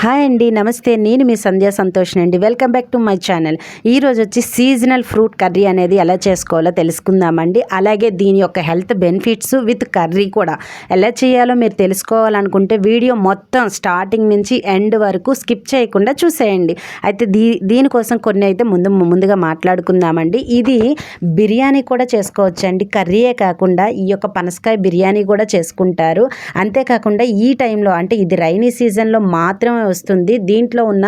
Hi అండి నమస్తే. నేను మీ సంధ్యా సంతోష్ అండి welcome back to my channel ఈరోజు వచ్చి సీజనల్ ఫ్రూట్ కర్రీ అనేది ఎలా చేసుకోవాలో తెలుసుకుందామండి. అలాగే దీని యొక్క హెల్త్ బెనిఫిట్స్ విత్ కర్రీ కూడా ఎలా చేయాలో మీరు తెలుసుకోవాలనుకుంటే వీడియో మొత్తం స్టార్టింగ్ నుంచి ఎండ్ వరకు స్కిప్ చేయకుండా చూసేయండి. అయితే దీ దీనికోసం కొన్ని అయితే ముందు ముందుగా మాట్లాడుకుందామండి. ఇది బిర్యానీ కూడా చేసుకోవచ్చండి. కర్రీయే కాకుండా ఈ యొక్క పనసకాయ బిర్యానీ కూడా చేసుకుంటారు. అంతేకాకుండా ఈ టైంలో అంటే ఇది రైనీ సీజన్లో మాత్రమే వస్తుంది. దీంట్లో ఉన్న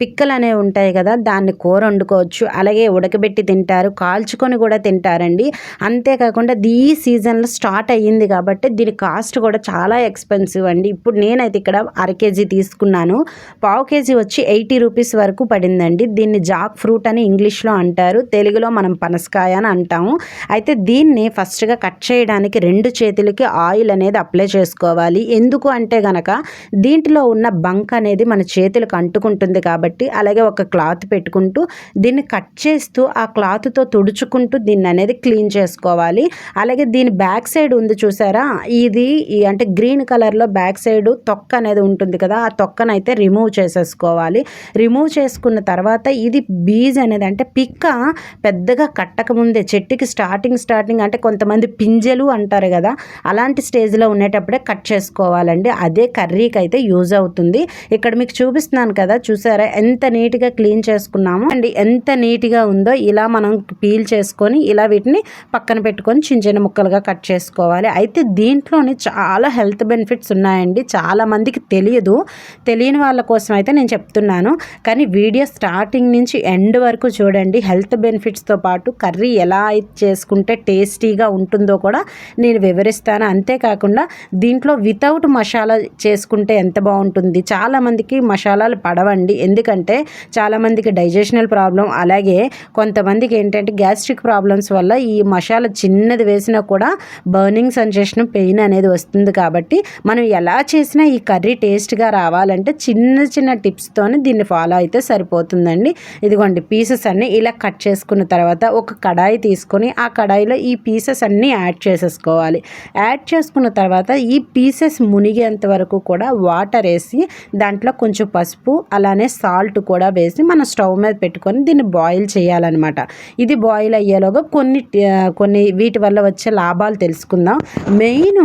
పిక్కలు అనేవి ఉంటాయి కదా దాన్ని కూర వండుకోవచ్చు అలాగే ఉడకబెట్టి తింటారు కాల్చుకొని కూడా తింటారండి. అంతేకాకుండా ఈ సీజన్లో స్టార్ట్ అయ్యింది కాబట్టి దీని కాస్ట్ కూడా చాలా ఎక్స్పెన్సివ్ అండి. ఇప్పుడు నేనైతే ఇక్కడ అర కేజీ తీసుకున్నాను. పావు కేజీ వచ్చి ఎయిటీ రూపీస్ వరకు పడిందండి. దీన్ని జాక్ ఫ్రూట్ అని ఇంగ్లీష్లో అంటారు. తెలుగులో మనం పనసకాయ అని అంటాము. అయితే దీన్ని ఫస్ట్గా కట్ చేయడానికి రెండు చేతులకి ఆయిల్ అనేది అప్లై చేసుకోవాలి. ఎందుకు అంటే గనక దీంట్లో ఉన్న బంక్ అనేది మన చేతులకు అంటుకుంటుంది కాబట్టి అలాగే ఒక క్లాత్ పెట్టుకుంటూ దీన్ని కట్ చేస్తూ ఆ క్లాత్తో తుడుచుకుంటూ దీన్ని అనేది క్లీన్ చేసుకోవాలి. అలాగే దీని బ్యాక్ సైడ్ ఉంది చూసారా? ఇది ఈ అంటే గ్రీన్ కలర్లో బ్యాక్ సైడ్ తొక్క అనేది ఉంటుంది కదా ఆ తొక్కనైతే రిమూవ్ చేసేసుకోవాలి. రిమూవ్ చేసుకున్న తర్వాత ఇది బీజ్ అనేది అంటే పిక్క పెద్దగా కట్టకముందే చెట్టుకి స్టార్టింగ్ స్టార్టింగ్ అంటే కొంతమంది పింజలు అంటారు కదా అలాంటి స్టేజ్లో ఉండేటప్పుడే కట్ చేసుకోవాలండి. అదే కర్రీకి అయితే యూజ్ అవుతుంది. ఇక్కడ మీకు చూపిస్తున్నాను కదా చూసారా? ఎంత నీట్గా క్లీన్ చేసుకున్నాము. అండ్ ఎంత నీట్గా ఉందో ఇలా మనం పీల్ చేసుకొని ఇలా వీటిని పక్కన పెట్టుకొని చిన్న చిన్న ముక్కలుగా కట్ చేసుకోవాలి. అయితే దీంట్లోని చాలా హెల్త్ బెనిఫిట్స్ ఉన్నాయండి. చాలా మందికి తెలియదు. తెలియని వాళ్ళ కోసం అయితే నేను చెప్తున్నాను. కానీ వీడియో స్టార్టింగ్ నుంచి ఎండ్ వరకు చూడండి. హెల్త్ బెనిఫిట్స్తో పాటు కర్రీ ఎలా చేసుకుంటే టేస్టీగా ఉంటుందో కూడా నేను వివరిస్తాను. అంతేకాకుండా దీంట్లో వితౌట్ మసాలా చేసుకుంటే ఎంత బాగుంటుంది? చాలా చాలామందికి మసాలాలు పడవండి. ఎందుకంటే చాలామందికి డైజెషనల్ ప్రాబ్లం అలాగే కొంతమందికి ఏంటంటే గ్యాస్ట్రిక్ ప్రాబ్లమ్స్ వల్ల ఈ మసాలా చిన్నది వేసినా కూడా బర్నింగ్ సెన్సేషన్ పెయిన్ అనేది వస్తుంది కాబట్టి మనం ఎలా చేసినా ఈ కర్రీ టేస్ట్గా రావాలంటే చిన్న చిన్న టిప్స్తోనే దీన్ని ఫాలో అయితే సరిపోతుందండి. ఇదిగోండి పీసెస్ అన్నీ ఇలా కట్ చేసుకున్న తర్వాత ఒక కడాయి తీసుకొని ఆ కడాయిలో ఈ పీసెస్ అన్నీ యాడ్ చేసేసుకోవాలి. యాడ్ చేసుకున్న తర్వాత ఈ పీసెస్ మునిగేంత వరకు కూడా వాటర్ వేసి దాంట్లో కొంచెం పసుపు అలానే సాల్ట్ కూడా వేసి మనం స్టవ్ మీద పెట్టుకొని దీన్ని బాయిల్ చేయాలన్నమాట. ఇది బాయిల్ అయ్యేలోగా కొన్ని కొన్ని వీటి వల్ల వచ్చే లాభాలు తెలుసుకుందాం. మెయిన్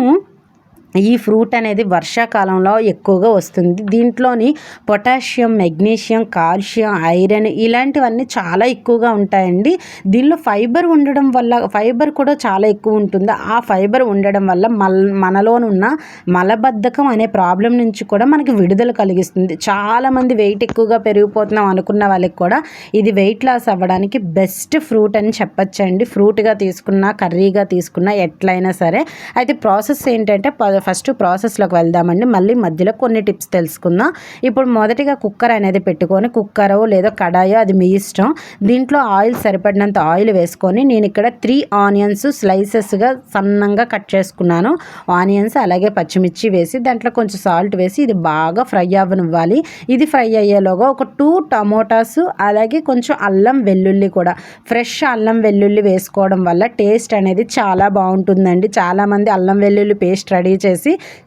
ఈ ఫ్రూట్ అనేది వర్షాకాలంలో ఎక్కువగా వస్తుంది. దీంట్లోని పొటాషియం మెగ్నీషియం కాల్షియం ఐరన్ ఇలాంటివన్నీ చాలా ఎక్కువగా ఉంటాయండి. దీనిలో ఫైబర్ ఉండడం వల్ల ఫైబర్ కూడా చాలా ఎక్కువ ఉంటుంది. ఆ ఫైబర్ ఉండడం వల్ల మల్ మనలోనున్న మలబద్ధకం అనే ప్రాబ్లం నుంచి కూడా మనకి విడుదల కలిగిస్తుంది. చాలామంది వెయిట్ ఎక్కువగా పెరిగిపోతున్నాం అనుకున్న వాళ్ళకి కూడా ఇది వెయిట్ లాస్ అవ్వడానికి బెస్ట్ ఫ్రూట్ అని చెప్పచ్చండి. ఫ్రూట్గా తీసుకున్నా కర్రీగా తీసుకున్నా ఎట్లయినా సరే. అయితే ప్రాసెస్ ఏంటంటే ఫస్ట్ ప్రాసెస్లోకి వెళ్దామండి. మళ్ళీ మధ్యలో కొన్ని టిప్స్ తెలుసుకుందాం. ఇప్పుడు మొదటిగా కుక్కర్ అనేది పెట్టుకొని కుక్కరో లేదో కడాయో అది మీ ఇష్టం. దీంట్లో ఆయిల్ సరిపడినంత ఆయిల్ వేసుకొని నేను ఇక్కడ త్రీ ఆనియన్స్ స్లైసెస్గా సన్నంగా కట్ చేసుకున్నాను. ఆనియన్స్ అలాగే పచ్చిమిర్చి వేసి దాంట్లో కొంచెం సాల్ట్ వేసి ఇది బాగా ఫ్రై అవ్వనివ్వాలి. ఇది ఫ్రై అయ్యేలోగా ఒక టూ టమోటాస్ అలాగే కొంచెం అల్లం వెల్లుల్లి కూడా. ఫ్రెష్ అల్లం వెల్లుల్లి వేసుకోవడం వల్ల టేస్ట్ అనేది చాలా బాగుంటుందండి. చాలామంది అల్లం వెల్లుల్లి పేస్ట్ రెడీ చేసి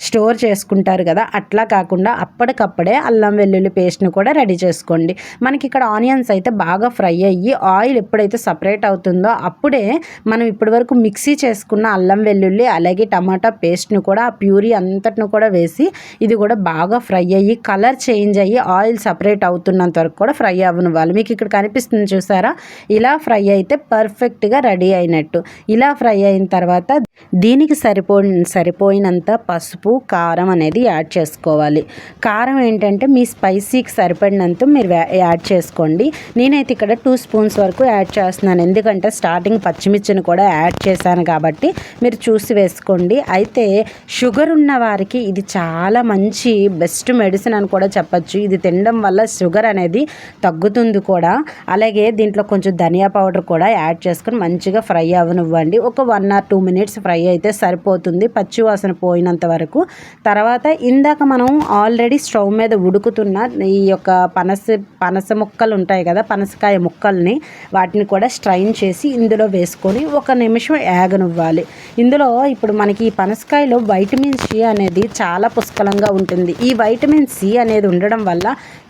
స్టోర్ చేసుకుంటారు కదా అట్లా కాకుండా అప్పటికప్పుడే అల్లం వెల్లుల్లి పేస్ట్ని కూడా రెడీ చేసుకోండి. మనకి ఇక్కడ ఆనియన్స్ అయితే బాగా ఫ్రై అయ్యి ఆయిల్ ఎప్పుడైతే సపరేట్ అవుతుందో అప్పుడే మనం ఇప్పటివరకు మిక్సీ చేసుకున్న అల్లం వెల్లుల్లి అలాగే టమాటా పేస్ట్ని కూడా ఆ ప్యూరీ అంతటిని కూడా వేసి ఇది కూడా బాగా ఫ్రై అయ్యి కలర్ చేంజ్ అయ్యి ఆయిల్ సపరేట్ అవుతున్నంత వరకు కూడా ఫ్రై అవ్వనివ్వాలి. మీకు ఇక్కడ కనిపిస్తుంది చూసారా? ఇలా ఫ్రై అయితే పర్ఫెక్ట్గా రెడీ అయినట్టు. ఇలా ఫ్రై అయిన తర్వాత దీనికి సరిపో సరిపోయినంత పసుపు కారం అనేది యాడ్ చేసుకోవాలి. కారం ఏంటంటే మీ స్పైసీకి సరిపడినంత మీరు యాడ్ చేసుకోండి. నేనైతే ఇక్కడ టూ స్పూన్స్ వరకు యాడ్ చేస్తున్నాను. ఎందుకంటే స్టార్టింగ్ పచ్చిమిర్చిని కూడా యాడ్ చేశాను కాబట్టి మీరు చూసి వేసుకోండి. అయితే షుగర్ ఉన్న వారికి ఇది చాలా మంచి బెస్ట్ మెడిసిన్ అని కూడా చెప్పచ్చు. ఇది తినడం వల్ల షుగర్ అనేది తగ్గుతుంది కూడా. అలాగే దీంట్లో కొంచెం ధనియా పౌడర్ కూడా యాడ్ చేసుకొని మంచిగా ఫ్రై అవ్వనివ్వండి. ఒక one or two minutes fry అయితే సరిపోతుంది. పచ్చి వాసన పోయి పోయినంత వరకు. తర్వాత ఇందాక మనం ఆల్రెడీ స్టవ్ మీద ఉడుకుతున్న ఈ యొక్క పనస పనస ముక్కలు ఉంటాయి కదా పనసకాయ ముక్కల్ని వాటిని కూడా స్ట్రైన్ చేసి ఇందులో వేసుకొని ఒక నిమిషం యాగనివ్వాలి ఇందులో ఇప్పుడు మనకి ఈ పనసకాయలో వైటమిన్ సి అనేది చాలా పుష్కలంగా ఉంటుంది. ఈ వైటమిన్ సి అనేది ఉండడం వల్ల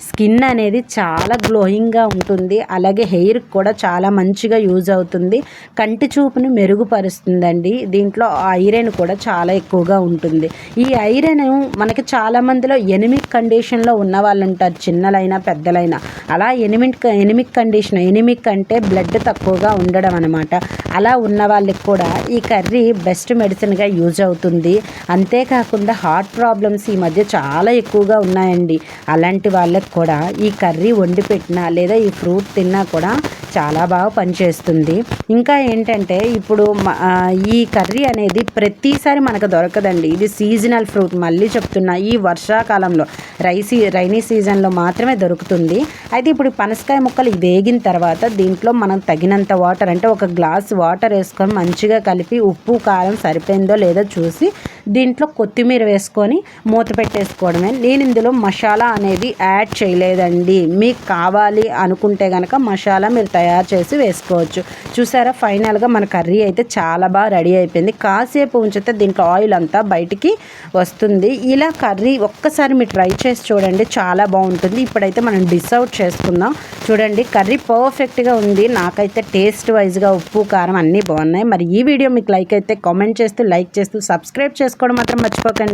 స్కిన్ అనేది చాలా గ్లోయింగ్గా ఉంటుంది. అలాగే హెయిర్ కూడా చాలా మంచిగా యూజ్ అవుతుంది. కంటి చూపును మెరుగుపరుస్తుందండి. దీంట్లో ఐరన్ కూడా చాలా ఎక్కువగా ఉంటుంది. ఉంటుంది. ఈ ఐరన్ మనకి చాలా మందిలో ఎనిమిక్ కండిషన్లో ఉన్న వాళ్ళు ఉంటారు చిన్నలైనా పెద్దలైనా. అలా ఎనిమిక్ ఎనిమిక్ కండిషన్ ఎనిమిక్ అంటే బ్లడ్ తక్కువగా ఉండడం అనమాట అలా ఉన్న వాళ్ళకి కూడా ఈ కర్రీ బెస్ట్ మెడిసిన్గా యూజ్ అవుతుంది. అంతేకాకుండా హార్ట్ ప్రాబ్లమ్స్ ఈ మధ్య చాలా ఎక్కువగా ఉన్నాయండి. అలాంటి వాళ్ళకి కూడా ఈ కర్రీ వండి పెట్టినా లేదా ఈ ఫ్రూట్ తిన్నా కూడా చాలా బాగా పనిచేస్తుంది. ఇంకా ఏంటంటే ఇప్పుడు ఈ కర్రీ అనేది ప్రతిసారి మనకు దొరకదండి. ఇది సీజనల్ ఫ్రూట్ మళ్ళీ చెప్తున్నా ఈ వర్షాకాలంలో రైసీ రైనీ సీజన్లో మాత్రమే దొరుకుతుంది. అయితే ఇప్పుడు పనసకాయ ముక్కలు వేగిన తర్వాత దీంట్లో మనం తగినంత వాటర్ అంటే ఒక గ్లాస్ వాటర్ వేసుకొని మంచిగా కలిపి ఉప్పు కారం సరిపోయిందో లేదో చూసి దీంట్లో కొత్తిమీర వేసుకొని మూత పెట్టేసుకోవడమే. నేను ఇందులో మసాలా అనేది యాడ్ చేయలేదండి. మీకు కావాలి అనుకుంటే కనుక మసాలా మీరు తయారు చేసి వేసుకోవచ్చు. చూసారా ఫైనల్గా మన కర్రీ అయితే చాలా బాగా రెడీ అయిపోయింది. కాసేపు ఉంచితే దీంట్లో ఆయిల్ అంతా బయటికి వస్తుంది. ఇలా కర్రీ ఒక్కసారి మీరు ట్రై చేసి చూడండి చాలా బాగుంటుంది. ఇప్పుడైతే మనం డిస్ అవుట్ చేసుకుందాం. చూడండి కర్రీ పర్ఫెక్ట్గా ఉంది. నాకైతే టేస్ట్ వైజ్గా ఉప్పు కారం అన్నీ బాగున్నాయి. మరి ఈ వీడియో మీకు లైక్ అయితే కామెంట్ చేస్తూ లైక్ చేస్తూ సబ్స్క్రైబ్ చేసుకోవడం మాత్రం మర్చిపోకండి.